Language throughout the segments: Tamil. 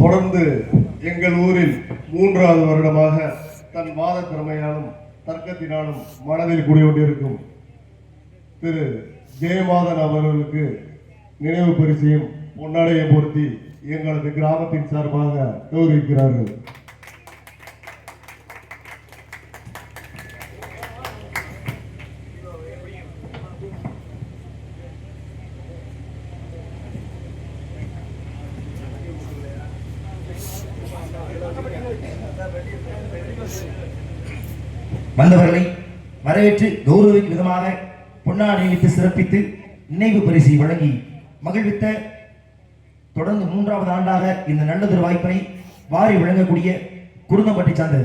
தொடர்ந்து எங்கள் ஊரில் மூன்றாவது வருடமாக தன் வாத திறமையாலும் தர்க்கத்தினாலும் மனதில் குடிகொண்டிருக்கும் திரு ஜெயமாதன் அவர்களுக்கு நினைவு பரிசையும் பொன்னாடையை பொருத்தி எங்களது கிராமத்தின் சார்பாக கௌரவிக்கிறார்கள். வந்தவர்களை வரவேற்று கௌரவிக்கும் விதமாக பொன்னாடை சிறப்பித்து நினைவு பரிசை வழங்கி மகிழ்வித்த தொடர்ந்து மூன்றாவது ஆண்டாக இந்த நல்லதொரு வாய்ப்பினை வாரி வழங்கக்கூடிய குருந்தம்பட்டி சார்ந்த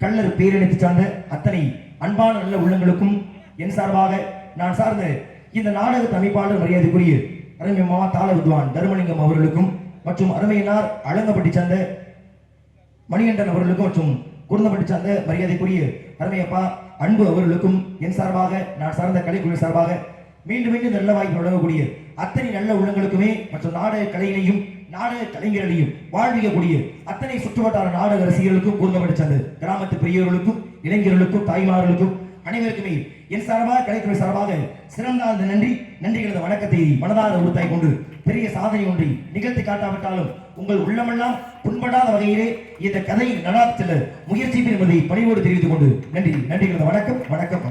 கல்லர் பேரினத்தை சார்ந்த அத்தனை அன்பான நல்ல உள்ளங்களுக்கும் என் சார்பாக நான் சார்ந்த இந்த நாடக அமைப்பாளர் மரியாதைக்குரிய அருமை மாமா தாள வித்வான் தர்மலிங்கம் அவர்களுக்கும் மற்றும் அருமையினார் அழங்கப்பட்டி சார்ந்த மணிகண்டன் அவர்களுக்கும் மற்றும் குருந்தப்பட்டி சார்ந்த மரியாதைக்குரிய அருமையப்பா அன்பு அவர்களுக்கும் என் சார்பாக நான் சார்ந்த கலைக்குழு சார்பாக மீண்டும் மீண்டும் நல்ல வாய்ப்பு வழங்கக்கூடிய அத்தனை நல்ல உள்ளங்களுக்குமே மற்றும் நாடக கலையினையும் நாடக கலைஞர்களையும் வாழ்விக்கக்கூடிய அத்தனை சுற்றுவட்டார நாடக ரசிகர்களுக்கும் குருந்தப்பட்டி சார்ந்த கிராமத்து பெரியவர்களுக்கும் இளைஞர்களுக்கும் தாய்மார்களுக்கும் அனைவருக்குமே என் சார்பாக கலைத்துறை சார்பாக சிறந்த அந்த நன்றி நன்றிகளது வணக்கத்தை மனதார உறுத்தாய் கொண்டு பெரிய சாதனை ஒன்றை நிகழ்த்தி காட்டாவிட்டாலும் உங்கள் உள்ளமெல்லாம் புண்படாத வகையிலே இந்த கதையை நடாத்த செல்ல முயற்சிப்பேன் என்பதை பணிவோடு தெரிவித்துக் கொண்டு நன்றி நன்றிகளது வணக்கம் வணக்கம்.